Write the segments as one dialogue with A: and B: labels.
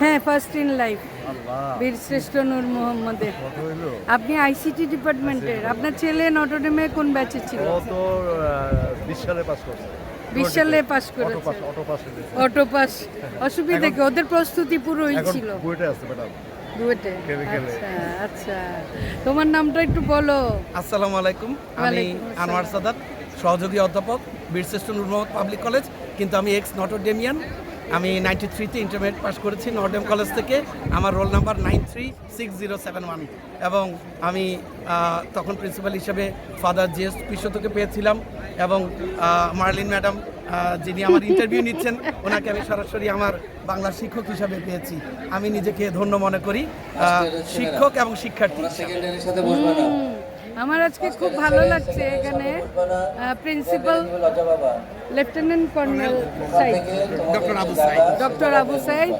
A: হ্যাঁ first in life
B: আল্লাহ।
A: বীরশ্রেষ্ঠ নূর মোহাম্মদের। আপনি আইসিটি ডিপার্টমেন্টের আপনার ছেলে নটরডেমে কোন ব্যাচে ছিল?
B: ও তো বিশ সালে পাস করছে।
A: বিশ সালে পাস
B: অটো
A: করেছে।
B: পাস অটো পাস হয়েছে
A: অসুবিধা কি? ওদের প্রস্তুতি পুরোই
B: এখন
A: ছিল।
B: বুয়েটে।
A: আচ্ছা আচ্ছা। তোমার নামটা একটু বলো।
C: আসসালামু আলাইকুম। আমি আনোয়ার সাদাত সহযোগী অধ্যাপক বীরশ্রেষ্ঠ নূর মোহাম্মদ পাবলিক কলেজ। কিন্তু আমি এক্স নটরডেমিয়ান আমি নাইনটি থ্রিতে ইন্টারমিডিয়েট পাস করেছি নটরডেম কলেজ থেকে। আমার roll number nine three six zero seven one এবং আমি তখন প্রিন্সিপাল হিসেবে ফাদার জিএস পিসতকে পেয়েছিলাম। এবং মার্লিন ম্যাডাম যিনি আমার ইন্টারভিউ নিচ্ছেন ওনাকে আমি সরাসরি আমার বাংলা শিক্ষক হিসাবে পেয়েছি। আমি নিজেকে ধন্য মনে করি শিক্ষক এবং শিক্ষার্থী
A: আজকে খুব ভালো লাগছে এখানে principal lieutenant colonel Saeed.
C: Doctor Abu Saeed
A: doctor Abu Saeed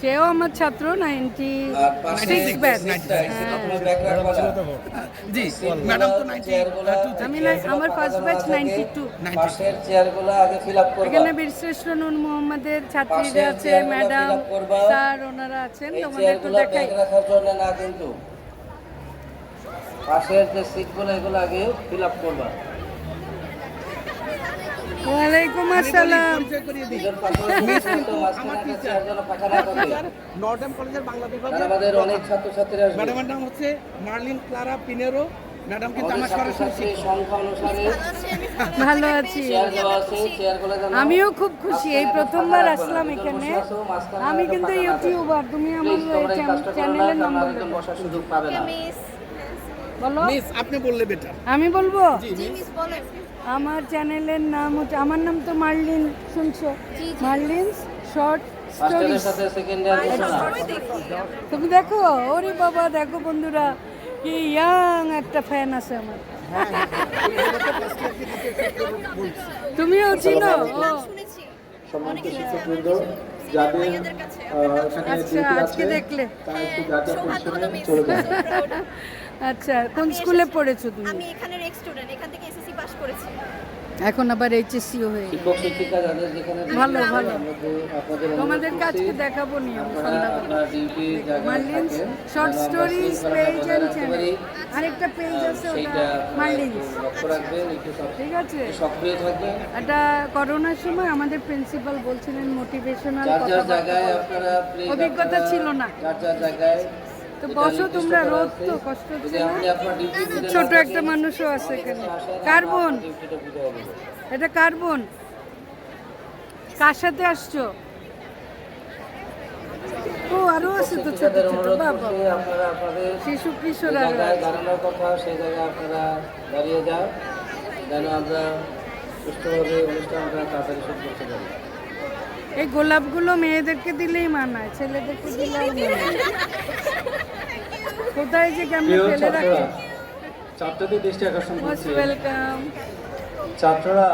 A: সেও আমার ছাত্র নাইনটি সিক্স ব্যাচ
C: জি ম্যাডাম তো
A: আমি আমার ফার্স্ট ব্যাচ নাইনটি টু এখানে বীরশ্রেষ্ঠ নূর মোহাম্মদের ছাত্রীরা আছে ম্যাডাম। স্যার ওনারা আছেন তোমাদের তো দেখাই
D: ব্যাক রাখার জন্য না কিন্তু পাশের যে সিটগুলো এগুলো আগে ফিল আপ করবা।
A: ওয়ালাইকুম আসসালাম।
D: দুজন পাশে কিন্তু মাঝখানে একটা চেয়ার যেন ফাঁকা না থাকে
C: নর্ডেম কলেজের বাংলা বিভাগের
D: আমাদের অনেক ছাত্রছাত্রীরা
C: ম্যাডামের নাম হচ্ছে মার্লিন ক্লারা পিনেরো ম্যাডাম কিন্তু আমার সরাসরি
D: সংখ্যা অনুসারে
A: ভালো আছি
D: চেয়ার দেওয়া আছে চেয়ারগুলো যেন
A: আমিও খুব খুশি এই প্রথমবার আসলাম এখানে। আমি কিন্তু ইউটিউবার তুমি আমার চ্যানেলের নাম
D: বসার সুযোগ পাবে না।
A: বলো।
C: মিস আপনি বললে বেটার
A: আমি বলব? আমার চ্যানেলের নাম হচ্ছে আমার নাম তো মার্লিন শুনছো? মার্লিন শর্ট
D: না
A: তুমি দেখো? ওরে বাবা দেখো বন্ধুরা কি ইয়াং একটা ফ্যান আছে আমার। তুমিও চিনো?
E: সম্মানিত শিক্ষকবৃন্দ যাদের এখানে
A: আচ্ছা আজকে দেখলে।
E: তারা একটু যার যার পজিশনে চলে যাবে
A: আচ্ছা কোন স্কুলে পড়েছো তুমি?
F: আমি এখানের এক্স স্টুডেন্ট এখান থেকে এসএসসি পাস করেছি।
A: এখন আবার এইচএসসিও হয়ে গেছে।
D: শিক্ষক শিক্ষিকা যাদের যেখানে
A: ভালো, ভালো।
D: আপনাদের
A: তোমাদের কাজকে দেখাবো নি Marlins short stories page and channel আরেকটা পেজ আছে ওটা মার্লিনস
D: লক্ষ্য রাখবেন একটু সক-
A: ঠিক আছে।
D: সক্রিয় থাকবেন।
A: এটা করোনার সময় আমাদের প্রিন্সিপাল বলছিলেন মোটিভেশনাল কথা
D: জায়গায় আপনারা
A: অভিজ্ঞতা ছিল না।
D: যার যার জায়গায়
A: তো বসো তোমরা রোদ তো কষ্ট ছোট একটা মানুষও আছে এখানে।
D: আসেন,
A: কার
D: আমরা
A: বোন
D: ডিউটিটা বুঝে
A: এটা কার বোন কার সাথে আসছো? ও আরও আছে তো ছোট ছোট। বাবা। শিশু কিশোর
D: আরও কথা সেই জায়গায় আপনারা দাঁড়িয়ে যান যেন আমরা অনুষ্ঠানটা তাড়াতাড়ি শুরু করতে পারি।
A: এই গোলাপগুলো মেয়েদেরকে দিলেই মানায় ছেলেদেরকে দিলেও মানায়। কোথায় যে কেমন ফেলে রাখে?
E: ছাত্রদের দৃষ্টি আকর্ষণ
A: করছে।
E: করছি
A: ওয়েলকাম
E: ছাত্ররা